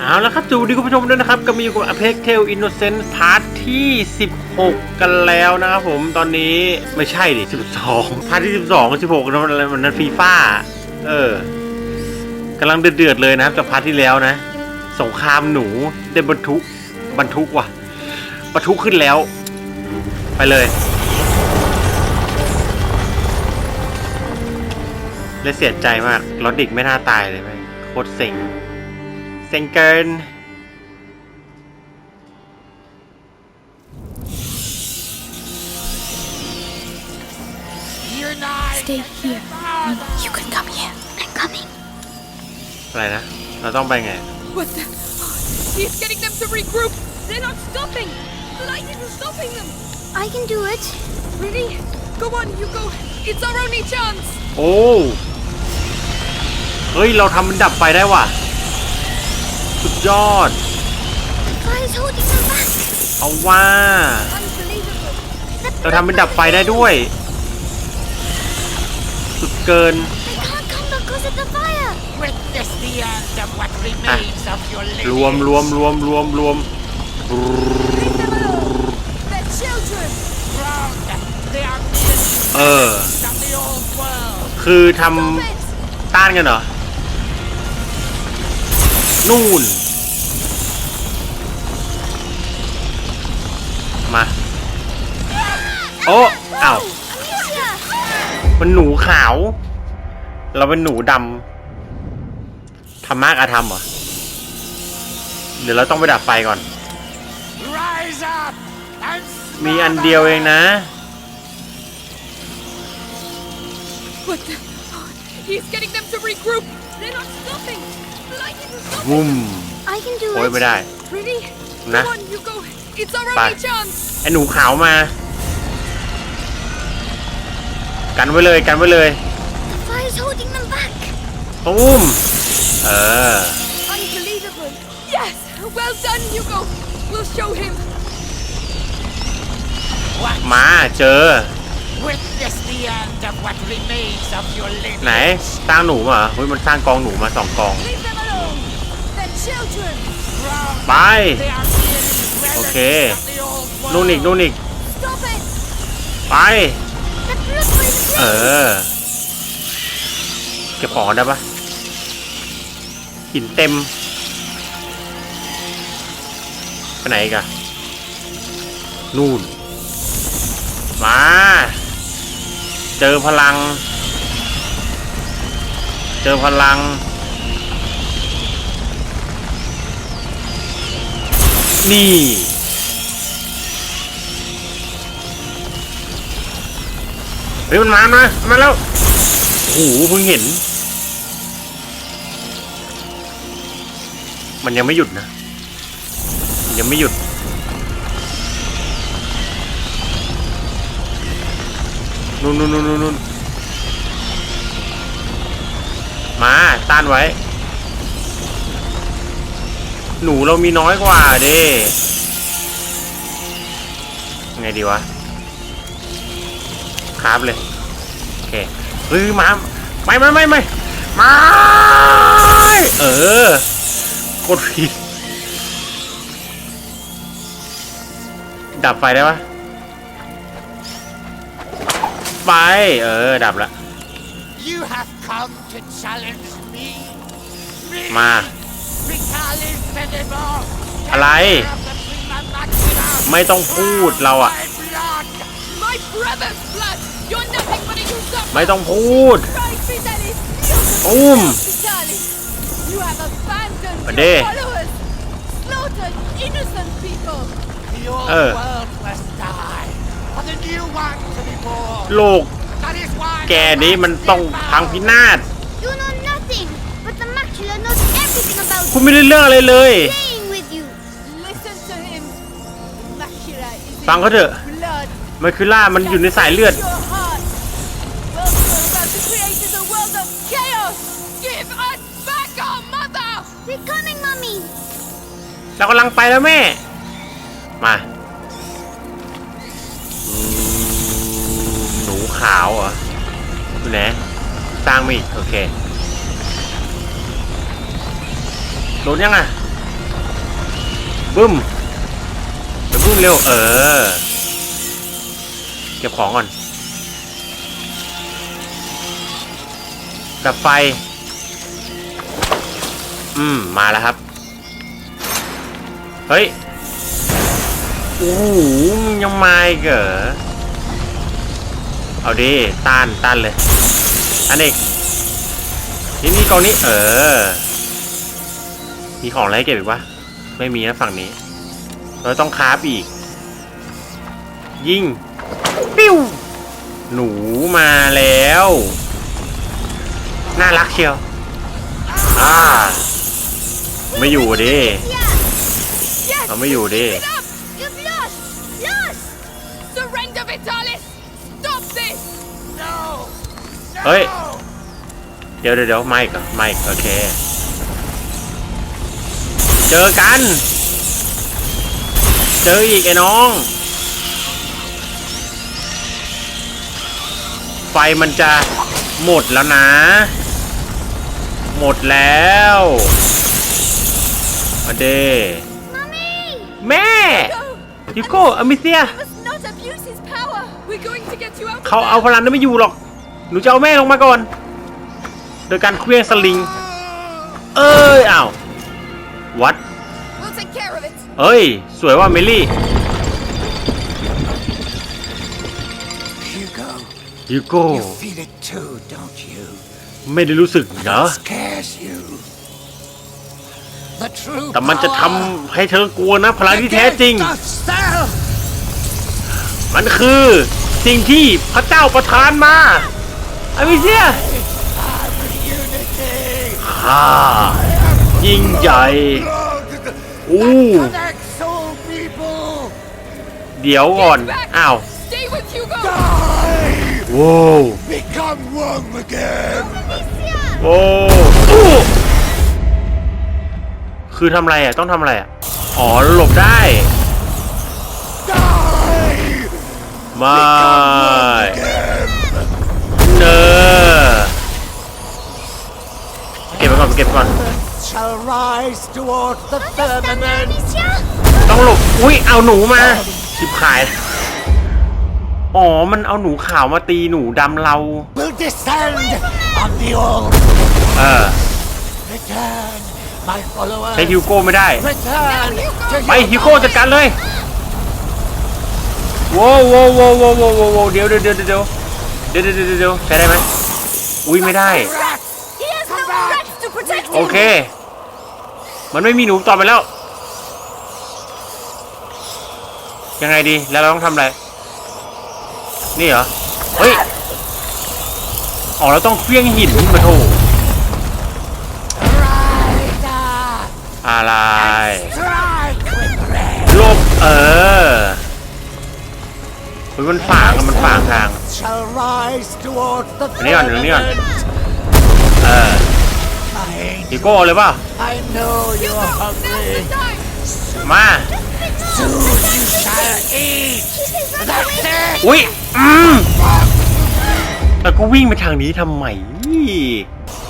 เอาละครับสวัสดีคุณผู้ชมด้วยนะครับก็มีอยู่กับ Apex Tail Innocent Part ที่ 16 กันแล้วนะครับผมตอนนี้ไม่ใช่ดิ 12 พาร์ทที่ 12 16นะมันมันนั้นฟีฟ่าเออกำลังเดือดๆเลยนะครับจากพาร์ทที่แล้วนะ สงครามหนูได้บรรทุกบรรทุกว่ะบรรทุกขึ้นแล้ว ไปเลย และเสียใจมากลอดดิกไม่น่าตายเลยแม่งโคตรเซ็ง เซ็งเกิน You're not. Stay here. You can come here. I'm coming. อะไรนะ เราต้องไปไง What the? He's getting them to regroup. They're not stopping. The light isn't stopping them. I can do it. Really? Go on, you go. It's our only chance. โอ้ เฮ้ย เราทำมันดับไฟได้ว่ะ สุดยอด The fire's holding them back. เอาว่า Unbelievable. เราทำมันดับไฟได้ด้วย สุดเกิน They can't come because of the fire. Witness the end of what remains of your รวม lineage. รวมรวมรวมรวม The children. Wrong. They are millions เออ of the old world. คือท Stop it. ำต้านกันเหรอ นู่น มา โอ้อ้าว Amicia! มันหนูขาว เราเป็นหนูดำทำมากอาธรรมเหรอ เดี๋ยวเราต้องไปดับไฟก่อน Rise up and มีอันเดียวเองนะ What the? Oh, he's getting them to regroup. They're not stopping. The light isn't stopping. วุ้ม I can do โอ้ย it. ไม่ได้ Really? Nah. Go on, you go. It's our Bye. only chance. ไอ้หนูขาวมา กันไว้เลยกันไว้เลย The fire's holding them back. ตุ้มเออ Unbelievable. Yes. Well done, Hugo. We'll show him. What? มาเจอ Witness the end of what remains of your ไหน lineage. สร้างหนูมาเหรอเฮ้ยมันสร้างกองหนูมาสองกอง ไป They are merely Okay. relics of the old world. นู่นอีกนู่นอีกไป เออ เก็บของได้ปะหินเต็ม ไปไหนกอะนู่น มา เจอพลัง เจอพลัง นี่ เฮ้ยมันมามามาแล้ว โอ้โหเพิ่งเห็น มันยังไม่หยุดนะนยังไม่หยุด นู่นนู่นนู่นนู่นมา ต้านไว้ หนูเรามีน้อยกว่าเด้ไงดีวะครับเลย โอเคเฮ้ยมาไม่ไม่ไม่ไม่ไม่เออกดผิดดับไฟได้ปะไฟเออ ดับละ You have come to challenge me. Me. มา Vitalis Venable. อะไร ไม่ต้องพูดเราอะไม่ต้องพูดอุ้มประเดเออโลกแกนี้มันต้องพังพินาศ knows everything about คุณไม่ได้เรื่องอะไรเลย playing with you. Listen to him. Makira is in ฟังเขาเถอะ blood. มันคือล่ามันอยู่ในสายเลือด Your heart. What you're about to create is a world of chaos. Give us back our mother. We're coming, Mommy. เรากำลังไปแล้วแม่ มาอืมหนูขาวเหรออยู่ไหนสร้างมาอีกโอเค ดนยังอะบึ้มไปบึ้มเร็ว เออ เก็บของก่อน ดับไฟ อืม มาแล้วครับ เฮ้ย โอ้โหยังมาอีกเหรอ เอาดิ ต้าน ต้านเลย อันเอกนี่นี่กองนี้ เออ มีของอะไรเก็บอีกวะ ไม่มีนะฝั่งนี้ เราต้องคาฟอีก ยิ่ง ปิ้ว หนูมาแล้ว น่ารักเชียว อ่า ไม่อยู่ดิเราไม่อยู่ดิ เฮ้ย เดี๋ยวเดี๋ยวไม่ก่อนไม่โอเค เจอกัน เจออีกไอ้น้อง ไฟมันจะหมดแล้วนะ หมดแล้วมาเด Mummy! แม่ Go! ยูโก้อมิเซีย Must not abuse his power! We're going to get you out เขา of เอา there! พลังนั้นไม่อยู่หรอก หนูจะเอาแม่ลงมาก่อน โดยการเคลื่องสลิง เอ้ยอ้าว วัด We'll take care of it! เอ้ย สวยว่าเมลี่ Hugo, ยูโก้ you feel it too, don't you? ไม่ได้รู้สึกเหรอ Scares you. The true แต่มันจะทำ power ให้เธอกลัวนะพลังที่แท้จริง against self. มันคือสิ่งที่พระเจ้าประทานมาอมิเซีย Unity. ข้า ยิ่งใหญ่อู้เดี๋ยวก่อน อ้าวโว้วโอ้อคือทำไรอะ ต้องทำอะไรอะ อ๋อ หลบได้ไม่เนอเก็บไปก่อน เก็บก่อน rise towards the firmament ต้องหลบ อุ้ย เอาหนูมา ชิบหาย อ๋อ มันเอาหนูขาวมาตีหนูดำเราเออ return ใช้ฮิวโก้ไม่ได้ไปฮิวโก้จัดการเลยโว้วโว้วโว้วโว้วว้วโว้วเดี๋ยวเดี๋ยวเดี๋ยวเดี๋ยวเดี๋ยวเดียวเดียวใช้ได้ไหมอุ้ยไม่ได้โอเค มันไม่มีหนูต่อไปแล้ว ยังไงดีแล้วเราต้องทำอะไร นี่เหรอ เฮ้ยอ๋อเราต้องเคลี้ยงหินมาโถอะไรลบเออเฮ้ยมันฝางมันฝางทาง Shall rise towards the Leon, Leon. firmament. เออ My angel, ฮิวโก้เลยป่ะ I know you're Hugo! Now's the hungry. time! มา Soon you shall eat. That's it. อุ้ยอืมแล้วก็วิ่งไปทางนี้ทำไม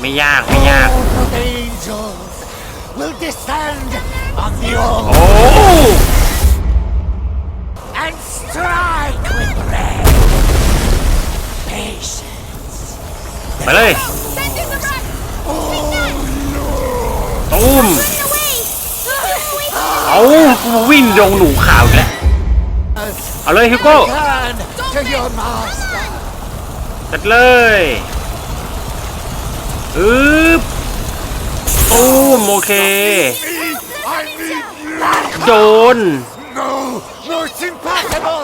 ไม่ยากไม่ยาก All of the angels will descend on the โอ้ altar and strike with red. Patience. ไปเลย Send in the rat! ตูมเอาวิ่งลงหนูข่าวแล้วเอาเลยฮิโก้จัดเลยอึ๊บตูมโอเคโจน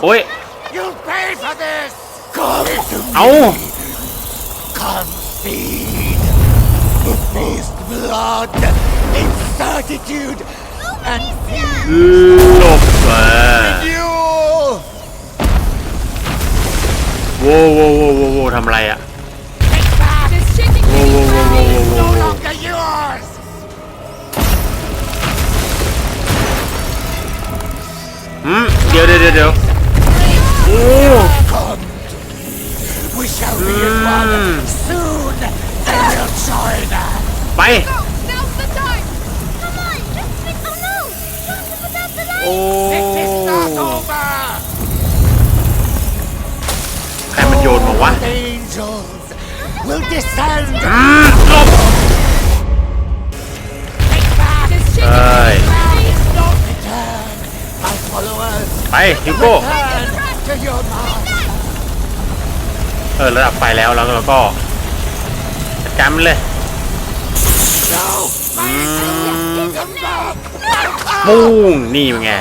โอ้ยเอา Come feed. Feast blood in certitude and feed หลบมา you. โว้วโว้วโว้วโว้วโว้วทำอะไรอะ Take back. This shaking Whoa, thing whoa, is whoa, whoa, crazy. whoa, whoa, No whoa. longer yours. อืมเดี๋ยวเดี๋ยวเดี๋ยวเดี๋ยวโอ้ Come to me. We shall be as Mm. one. Soon ไปโครมันโยนมาวะอืไปฮิวโก้เออระดับไปแล้วแล้วเราก็ การมันเลย No! My angels! Come back! ปุ้งนี่มันไง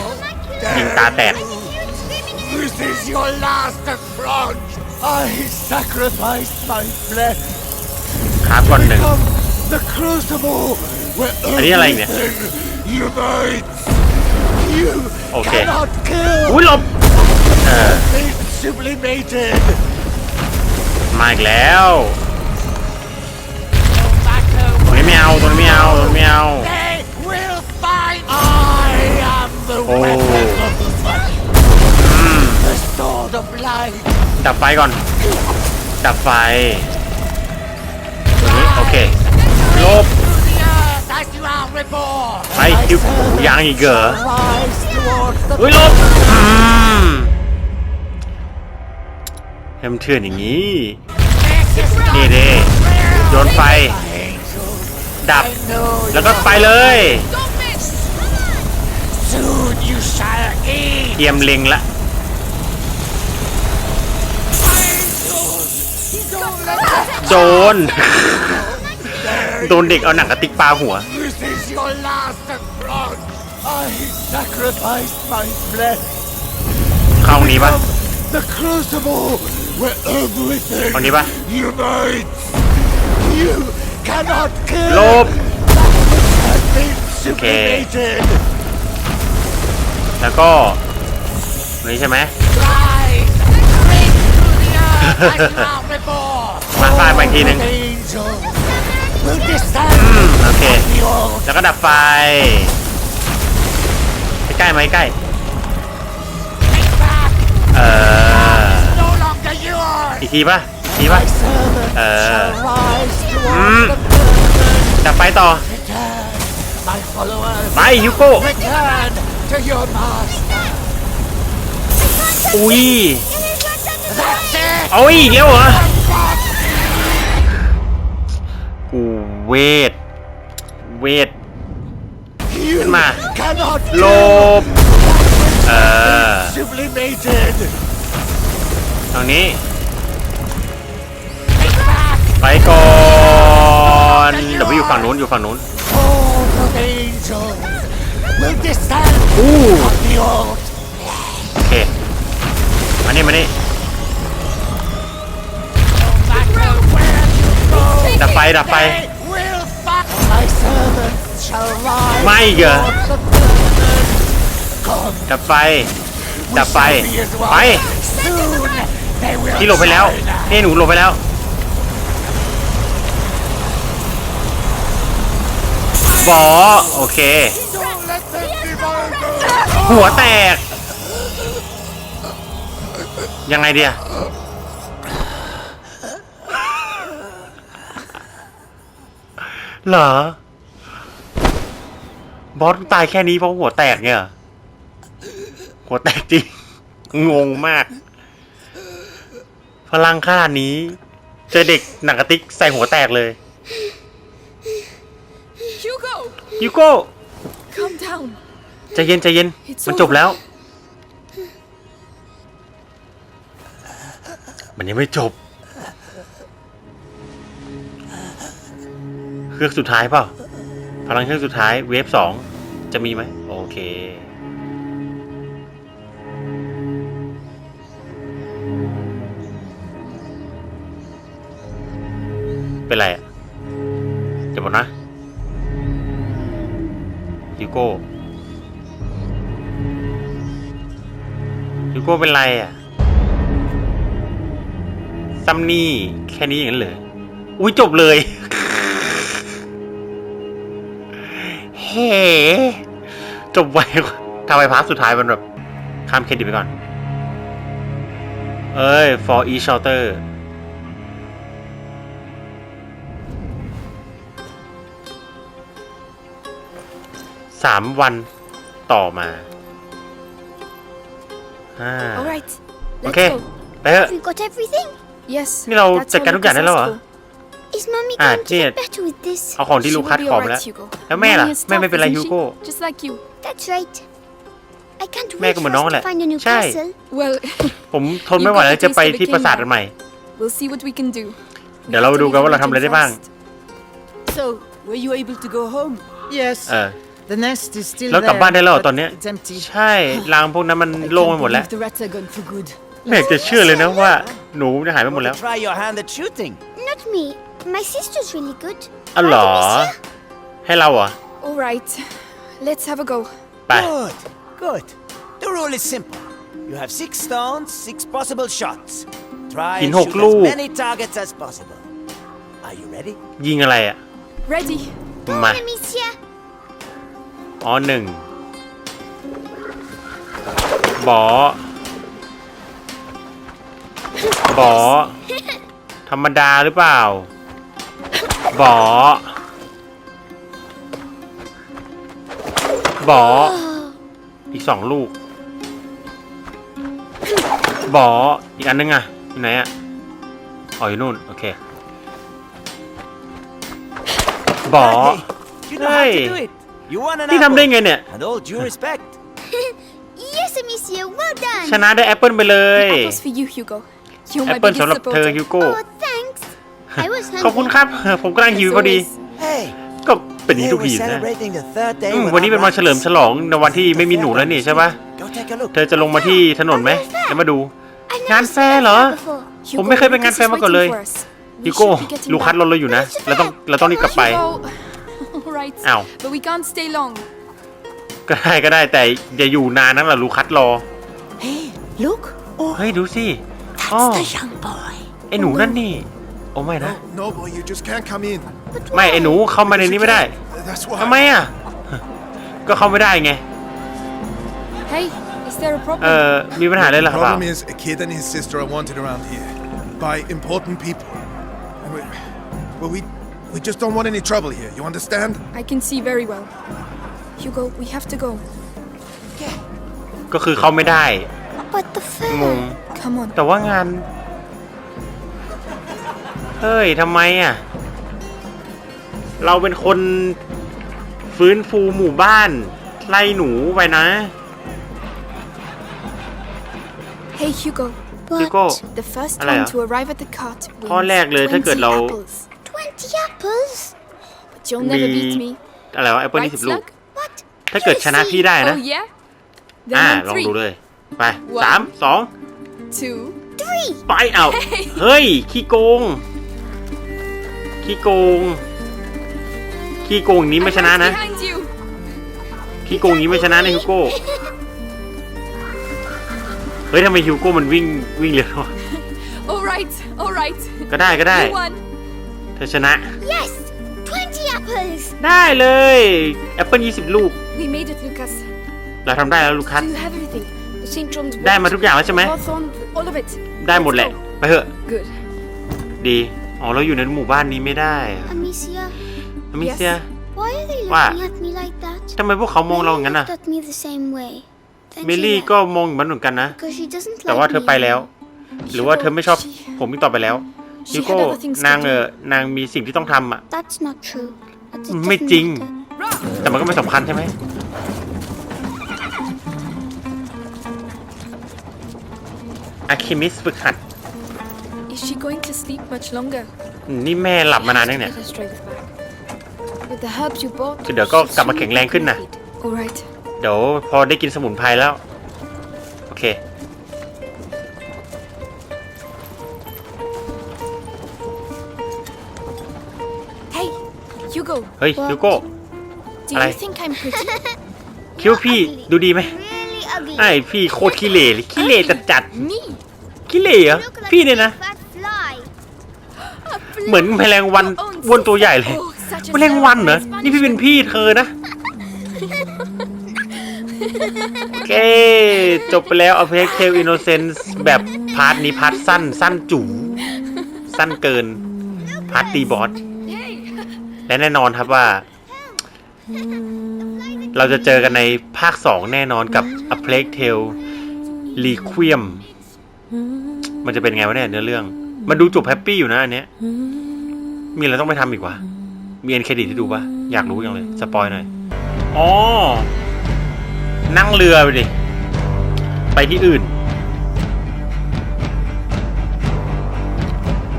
ยิงตาแตก This is your last affront! I sacrificed my flesh ครับก่อนหนึ่ง from the crucible where อันนี้อะไรเนี่ย everything unites! You Okay. cannot kill อุ้ยหลบ เออ They've sublimated! มาอีกแล้ว เอาตรงนี้ไม่เอาตรงนี้ไม่เอา They will find I am the Oh. weapon of the fight. The sword of light. ดับไฟก่อน ดับไฟตรงนี้โอเคหลบ Through the earth as you are reborn. ไปคิวยังอีกเหรอ Rise towards the อุ้ยหลบอืมให้มันเถื่อนอย่างนี้ This is not นี่เด้โยนไฟ angel. ดับ I know แล้วก็ไปเลย Don't miss! soon you shall eat เตรียมเล็งละ Don't let them โจรโดนเด็กเอาหนังกระติกปาหัว This is your last affront. I sacrificed my flesh เข้าตรงนี้ปะ from the crucible where everything ตรงนี้ปะ unites. You cannot kill หลบ has been Okay. sublimated. แล้วก็ตรงนี้ใช่ไหม Rise, break through the earth as you are reborn. มาฟาดมาอีกทีหนึง Angel will descend โอเค the old แล้วก็ดับไฟ ใกล้ๆไหมใกล้ take back เออ no longer yours. อีกทีปะอีกทีปะ My servant Uh. shall rise Mm. towards the firmament. ดับไฟต่อ Return, my followers. ไปฮิวโก้ Return to your master. อุ้ย That's it. เอาอีกแล้วเหรอ กูเวท เวท You Ma. cannot หล kill บเออ sublimated. ตรงนี้ Take back ไปก่อน อนเดี๋ยวไปอยู่ฝั่งนู้นอยู่ฝั่งนู้นอ้โอเคมานี่มานี่ดับไฟดับไฟไม่เหรอดับไฟดับไฟไปที่หลบไปแล้วนี่หนูหลบไปแล้ว บอโอเค หัวแตก ยังไงเดียเหรอ บอสตายแค่นี้เพราะหัวแตกเนี่ย หัวแตกจริง งงมาก พลังขนาดนี้ เจอเด็กหนังกระติกใส่หัวแตกเลย Hugo! ยูโก้ Calm down. ใจเย็นใจเย็น It's มันจบแล้ว มันยังไม่จบ เครื่องสุดท้ายเปล่า พลังเครื่องสุดท้ายเวฟสองจะมีไหม โอเค เป็นไรอะ โก้ฮิวโก้เป็นไรอะซัมนี่แค่นี้อย่างนั้นเหรออุ้ยจบเลย เฮ้จบไวกว่าทำไมพาร์ทสุดท้ายมันแบบ ข้ามเครดิตไปก่อน เอ้ย for each shelter สามวันต่อมาอ่า All right. Let's Okay. go. ไปเถอะ Have you got everything? Yes. นี่เรา that's จัดการ all ทุกอย่างได้ Lucas แล้วเหรอ asked for. Is mommy Ah, going to dear. get better with this? เอาของที่ She ลู will คัส be ขอม alright, แล้ว Hugo. แล้วแม่ล่ะ Mommy is แม่ไม่ tough, เป็นไร isn't ฮิว she? โก้ Just like you. That's right. I can't Mẹ wait của for mình nói us là- to find a new Sai. castle. Well, ผมทนไม่ไหวแล้วจะไปที่ปราสาทอันใหม่ we'll see what we can do. เดี๋ยวเราดูกันว่าเราทำอะไรได้บ้าง So, were you able to go home? Yes. เออ The nest is still แล้วกลับ there, บ้านได้แล้วเหรอ but ตอนเนี้ย It's empty. ใช่รางพวกนั้นมัน I โล่งไป can't หมดแล้ว believe the rats are gone for good. ไม่อยากจะเชื่อเลยนะว่าหนูจะหายไปหมดแล้ว Try your hand at shooting. Not me. My sister's really good. อ๋อเหรอ ให้เราเหรอ All right. Let's have a go. ไป Good, good. The rule is simple. You have six stones, six possible shots. Try Nhìn and hộp shoot lu. as many targets as possible. Are you ready? ยิงอะไรอ่ะ Ready? มา Amicia. อ๋อหนึ่งบอบอธรรมดาหรือเปล่า บอบออีกสองลูก บออีกอันนึงอะอยู่ไหนอะอ๋ออยู่นู่น โอเค บอ Hey, you know how Hey. to do it. You won an นี่ทำได้ apple. ไงเนี่ย And all due respect. Yes, Amicia. Well ช done. นะได้แอปเปิลไปเลย Apples for you, Hugo. You're แอป my เปิล biggest สำหรับเธอ supporter. ฮิวโก้ Oh, thanks. I was ขอบคุณ hungry. ครับ ผมกำลังหิว As พอดี always. Hey, ก็เป็นอย่างนี้ today ทุก we're ทีนะ celebrating the third day อืม without วันนี้เป็นวันเฉลิม rats. ฉลองในวันที่ไม่มีหนูแล้วนี่ใช่ปะ Go take a look. เธอจะลงมาที่ถนนไหมแล้วมาดู I've งาน never แฟร์ seen เหรอ that before. Hugo, ผมไม่เคยไปงาน Lucas แฟร์ is มาก่อนเลย waiting for us. We ฮิวโก้ should be getting ลูคัส back. รอเราอยู่นะ เราต้อง เราต้องรีบกลับไป Hugo. All right. Ow. But we can't stay long. ก็ได้ก็ได้แต่อย่าอยู่นานนักล่ะลูคัสรอ Hey, look. Oh, เฮ้ยดูสิอ๋อ the young boy. ไอ้หนูนั่นนี่ โอ้ไม่นะ No, boy, you just can't come in. ไม่ไอ้หนูเข้ามาในนี้ไม่ได้ That's why. ทำไมอะ ก็เข้าไม่ได้ไง Hey, is there a เอ problem? อมีปัญหาอะไรเหรอ The ครับ problem is a kid and his sister are wanted around here by important people. And we, well, we we just don't want any trouble here. You understand? I can see very well. Hugo, we have to go. ก็คือเข้าไม่ได้ But the งง fair. Come on. แต่ว่างาน เฮ้ยทำไมอะ เราเป็นคนฟื้นฟูหมู่บ้าน ไล่หนูไปนะ Hey, Hugo. Hugo. But The first อะไร one อะ to arrive at the cart ข้อ wins แรกเลยถ้าเกิด20เรา apples. 20 apples? But you'll never We- beat me. อะไรวะแอปเปิล Right, ยี่สิบลูก Slug? What? ถ้าเกิดชนะพี่ได้นะ Oh, yeah? อ่า Then ล on อง three, ดูเลย ไป One สามสอง two, Three. ไปเอาเฮ้ย ขี้โกง ขี้โกง ขี้โกงอย่างนี้ไม่ชนะ I'm นะ right behind you. ขี้โกงอย่างนี้ไม่ชนะนะฮิวโก้ เฮ้ยทำไมฮิวโก้มันวิ่งวิ่งเร็ว All right, all right. ก็ได้ก็ได้ You won. เธอชนะ Yes. 20 apples. ได้เลยแอปเปิลยี่สิบลูก We made it, Lucas. เราทำได้แล้วลูคัส Do you have everything? The St. John's ได้มา wort, ทุกอย่างแล้วใช่ไหม Hawthorn, all of it. ได้หมดแหละ ไปเถอะ Good. ดีอ๋อเราอยู่ในหมู่บ้านนี้ไม่ได้อะ Amicia, อมิเซีย why are they What? looking at me like that? ทำไมพวกเขามองเราอย่างนั้น Millie น่ะ looked at me the same way. Then เม she ลี่ left ก็มองเหมือนเหมือนกันนะ because she doesn't แต่ว่า like เธอ me ไปแล้ว anymore. หรือว่าเธอไม่ชอบผมอีกต่อไปแล้ว She ฮิว had โก้ other things to นางเอ do. อนางมีสิ่งที่ต้องทำอะ That's not true. But it ไม่ doesn't จริง matter. แต่มันก็ไม่สำคัญใช่ไหมอะคิมิสฝึกหัด Is she going to sleep much longer? นี่แม่หลับมานานยังเนี่ย Get her strength back. With the herbs you bought, คือเดี๋ยวก็ she'll กลับมา soon แข็งแรงขึ้นนะ complete. All right. เดี๋ยวพอได้กินสมุนไพรแล้ว โอเค เฮ้ยฮิวโก้ Do Alright. you think I'm pretty? คิดว่าพี่ดูดีไหม Really ugly. ไอพี่โคตรขี้เหร่เลยขี้เหร่จัดจัด Me? ๆขี้เหร่เหรอ Look like พี่เนี่ยนะ a fat fly. เหมือนแมลงวันอ้วนตัวใหญ่เลย Oh, such a แมลงวันเหรอ Spanish นี่พี่เป็นพี่เธอนะ โอเค จบไปแล้ว a p e x Tale Innocence แบบ พาร์ทนี้พาร์ทสั้น สั้นจูสั้นเกิน พาร์ทตีบอส Hey. และแน่นอนครับว่า เราจะเจอกันในภาค 2 แน่นอนกับ A Plague Tale รีควีมมันจะเป็นไงวะเนี่ยเนื้อเรื่อง มันดูจบแฮปปี้อยู่นะอันเนี้ย มีอะไรต้องไปทำอีกวะ มีเอ็นเครดิตที่ดูปะอยากรู้ยังเลยสปอยหน่อย อ๋อ นั่งเรือไปดิ ไปที่อื่น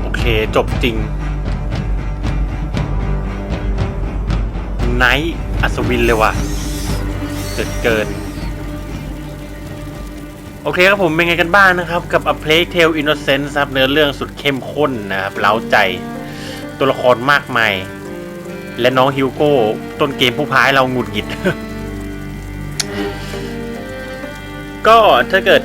โอเคจบจริง ไนท์อัศวินเลยว่ะเกิดเกิน โอเคครับผมเป็นไงกันบ้างนะครับ กับ A Plague Tale Innocence ครับเนื้อเรื่องสุดเข้มข้นนะครับเล้าใจตัวละครมากมาย และน้องฮิวโก้ ต้นเกมผู้พายเราหงุดหงิด ก็ถ้าเกิด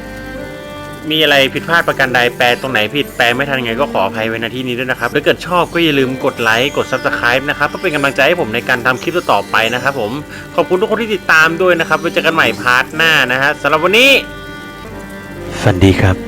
มีอะไรผิดพลาดประการใดแปลตรงไหนผิดแปลไม่ทันไงก็ขออภัยไว้ณที่นี้ด้วยนะครับถ้าเกิดชอบก็อย่าลืมกดไลค์กด Subscribe นะครับเพื่อเป็นกำลังใจให้ผมในการทำคลิปต่อไปนะครับผมขอบคุณทุกคนที่ติดตามด้วยนะครับไว้เจอกันใหม่พาร์ทหน้านะฮะสำหรับวันนี้ฝันดีครับ